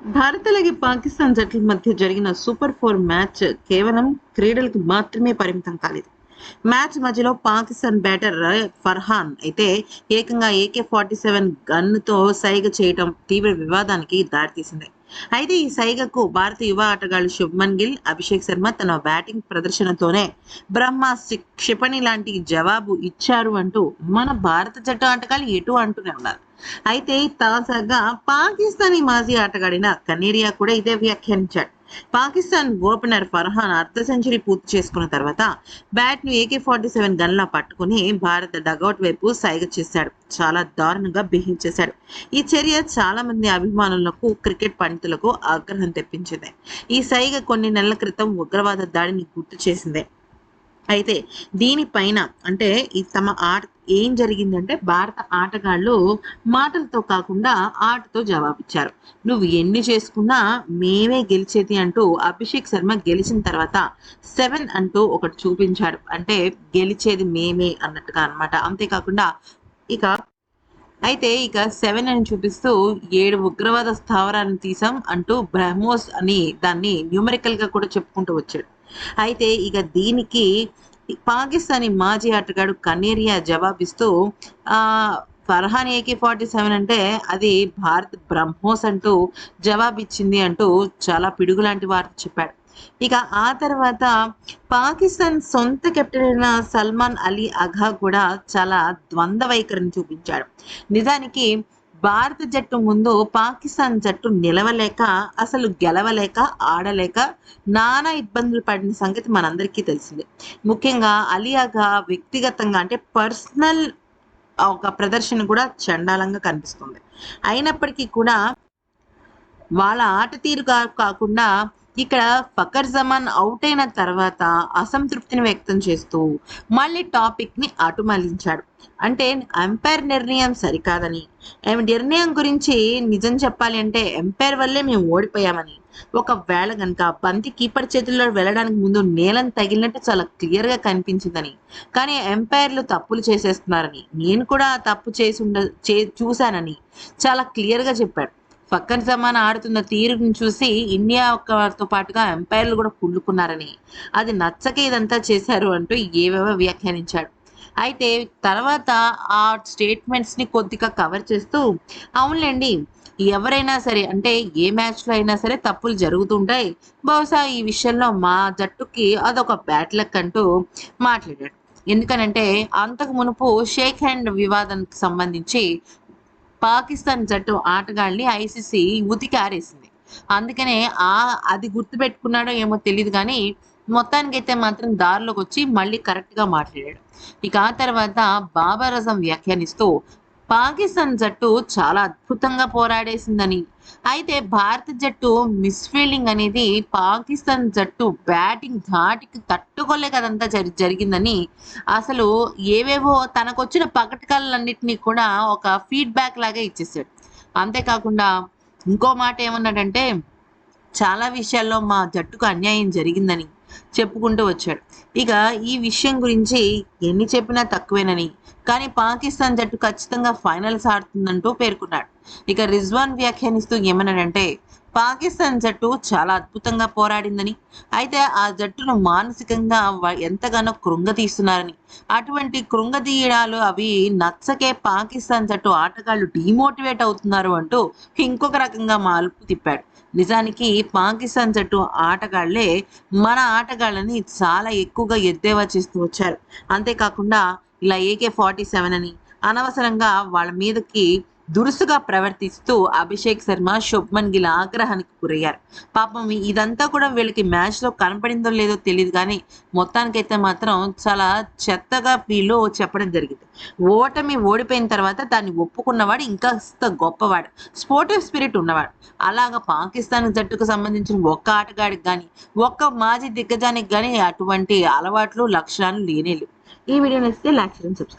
భారత్ అలాగే పాకిస్తాన్ జట్ల మధ్య జరిగిన సూపర్ ఫోర్ మ్యాచ్ కేవలం క్రీడలకు మాత్రమే పరిమితం కాలేదు. మ్యాచ్ మధ్యలో పాకిస్తాన్ బ్యాటర్ ఫర్హాన్ అయితే ఏకంగా ఏకే ఫార్టీ సెవెన్ గన్తో సైగ చేయటం తీవ్ర వివాదానికి దారితీసింది. అయితే ఈ సైగకు భారత యువ ఆటగాళ్ళు శుభ్మన్ గిల్ అభిషేక్ శర్మ తన బ్యాటింగ్ ప్రదర్శనతోనే బ్రహ్మాస్త్రి క్షిపణి లాంటి జవాబు ఇచ్చారు అంటూ మన భారత జట్టు ఆటగాళ్ళు ఎటు అంటూనే ఉన్నారు. అయితే తాజాగా పాకిస్తానీ మాజీ ఆటగాడిన కనేరియా కూడా ఇదే వ్యాఖ్యానించాడు. పాకిస్తాన్ ఓపెనర్ ఫర్హాన్ అర్ధ సెంచరీ పూర్తి చేసుకున్న తర్వాత బ్యాట్ను ఏకే ఫార్టీ సెవెన్ గన్లా పట్టుకుని భారత డగౌట్ వైపు సైగ చేశాడు. చాలా దారుణంగా బిహేవ్ చేశాడు. ఈ చర్య చాలా మంది అభిమానులకు క్రికెట్ పండితులకు ఆగ్రహం తెప్పించింది. ఈ సైగ కొన్ని నెలల క్రితం ఉగ్రవాద దాడిని గుర్తు చేసింది. అయితే దీనిపైన అంటే ఈ తమ ఆట ఏం జరిగిందంటే భారత ఆటగాళ్ళు మాటలతో కాకుండా ఆటతో జవాబిచ్చారు. నువ్వు ఎన్ని చేసుకున్నా మేమే గెలిచేది అంటూ అభిషేక్ శర్మ గెలిచిన తర్వాత సెవెన్ అంటూ ఒకటి చూపించాడు. అంటే గెలిచేది మేమే అన్నట్టుగా అనమాట అంతేకాకుండా ఇక అయితే ఇక సెవెన్ అని చూపిస్తూ ఏడు ఉగ్రవాద స్థావరాన్ని తీసాం అంటూ బ్రహ్మోస్ అని దాన్ని న్యూమరికల్గా కూడా చెప్పుకుంటూ వచ్చాడు. అయితే ఇక దీనికి పాకిస్తానీ మాజీ ఆటగాడు కనేరియా జవాబిస్తూ ఆ ఫర్హాన్ ఏకే ఫార్టీ సెవెన్ అంటే అది భారత్ బ్రహ్మోస్ అంటూ జవాబిచ్చింది అంటూ చాలా పిడుగు లాంటి వార్త చెప్పాడు. ఇక ఆ తర్వాత పాకిస్తాన్ సొంత కెప్టెన్ అయిన సల్మాన్ అలీ అఘా కూడా చాలా ద్వంద్వ వైఖరిని చూపించాడు. నిజానికి భారత జట్టు ముందు పాకిస్తాన్ జట్టు నిలవలేక అసలు గెలవలేక ఆడలేక నానా ఇబ్బందులు పడిన సంగతి మనందరికీ తెలిసిందే. ముఖ్యంగా అలియాగా వ్యక్తిగతంగా అంటే పర్సనల్ ఒక ప్రదర్శన కూడా చండాలంగా కనిపిస్తుంది. అయినప్పటికీ కూడా వాళ్ళ ఆట తీరుగా కాకుండా ఇక్కడ ఫకర్ జమాన్ అవుట్ అయిన తర్వాత అసంతృప్తిని వ్యక్తం చేస్తూ మళ్ళీ టాపిక్ని అటుమలించాడు అటు అంటే ఎంపైర్ నిర్ణయం సరికాదని. నిర్ణయం గురించి నిజం చెప్పాలి అంటే ఎంపైర్ వల్లే మేము ఓడిపోయామని. ఒకవేళ కనుక బంతి కీపర్ చేతుల్లో వెళ్ళడానికి ముందు నేలను తగిలినట్టు చాలా క్లియర్గా కనిపించిందని. కానీ ఎంపైర్లు తప్పులు చేసేస్తున్నారని. నేను కూడా తప్పు చేసి ఉండ చే చూశానని చాలా క్లియర్గా చెప్పాడు. పక్కన జమాన్ ఆడుతున్న తీరును చూసి ఇండియాతో పాటుగా ఎంపైర్లు కూడా కుళ్ళుకున్నారని. అది నచ్చక ఇదంతా చేశారు అంటూ ఏవేవో వ్యాఖ్యానించాడు. అయితే తర్వాత ఆ స్టేట్మెంట్స్ని కొద్దిగా కవర్ చేస్తూ అవునులేండి ఎవరైనా సరే అంటే ఏ మ్యాచ్లో అయినా సరే తప్పులు జరుగుతుంటాయి. బహుశా ఈ విషయంలో మా జట్టుకి అదొక బ్యాట్ లక్ అంటూ మాట్లాడాడు. ఎందుకనంటే అంతకు మునుపు షేక్ హ్యాండ్ వివాదానికి సంబంధించి పాకిస్తాన్ జట్టు ఆటగాళ్ళని ఐసీసీ ఉతికి ఆరేసింది. అందుకనే ఆ అది గుర్తుపెట్టుకున్నాడో ఏమో తెలియదు కానీ మొత్తానికైతే మాత్రం దారిలోకి వచ్చి మళ్ళీ కరెక్ట్గా మాట్లాడాడు. ఇక ఆ తర్వాత బాబర్ అజం వ్యాఖ్యానిస్తూ పాకిస్తాన్ జట్టు చాలా అద్భుతంగా పోరాడేసిందని. అయితే భారత జట్టు మిస్ఫీల్డింగ్ అనేది పాకిస్తాన్ జట్టు బ్యాటింగ్ ధాటికి తట్టుకోలేక అదంతా జరి జరిగిందని. అసలు ఏవేవో తనకొచ్చిన పకటకాలన్నింటినీ కూడా ఒక ఫీడ్బ్యాక్ లాగా ఇచ్చేసాడు. అంతేకాకుండా ఇంకో మాట ఏమన్నాడంటే చాలా విషయాల్లో మా జట్టుకు అన్యాయం జరిగిందని. చెప్పుకుంటూ వచ్చాడు. ఇక ఈ విషయం గురించి ఎన్ని చెప్పినా తక్కువేనని. కానీ పాకిస్తాన్ జట్టు ఖచ్చితంగా ఫైనల్స్ ఆడుతుందంటూ పేర్కొన్నాడు. ఇక రిజ్వాన్ వ్యాఖ్యానిస్తూ ఏమన్నాడంటే పాకిస్తాన్ జట్టు చాలా అద్భుతంగా పోరాడిందని. అయితే ఆ జట్టును మానసికంగా ఎంతగానో కృంగతీస్తున్నారని. అటువంటి కృంగతీయడాలు అవి నచ్చకే పాకిస్తాన్ జట్టు ఆటగాళ్ళు డిమోటివేట్ అవుతున్నారు అంటూ ఇంకొక రకంగా మాల్పు తిప్పాడు. నిజానికి పాకిస్తాన్ జట్టు ఆటగాళ్ళే మన ఆటగాళ్ళని చాలా ఎక్కువగా ఎద్దేవా చేస్తూ వచ్చారు. అంతేకాకుండా ఇలా ఏకే ఫార్టీ సెవెన్ అని అనవసరంగా వాళ్ళ మీదకి దురుసుగా ప్రవర్తిస్తూ అభిషేక్ శర్మ శుభ్మన్ గిల్ ఆగ్రహానికి గురయ్యారు. పాపం ఇదంతా కూడా వీళ్ళకి మ్యాచ్లో కనపడిందో లేదో తెలియదు కానీ మొత్తానికైతే మాత్రం చాలా చెత్తగా వీళ్ళు చెప్పడం జరిగింది. ఓటమి ఓడిపోయిన తర్వాత దాన్ని ఒప్పుకున్నవాడు ఇంకా గొప్పవాడు. స్పోర్టివ్ స్పిరిట్ ఉన్నవాడు. అలాగ పాకిస్తాన్ జట్టుకు సంబంధించిన ఒక్క ఆటగాడికి కానీ ఒక్క మాజీ దిగ్గజానికి కానీ అటువంటి అలవాట్లు లక్షణాలు లేనే లేవు. ఈ వీడియో నచ్చితే లైక్ సబ్స్క్రైబ్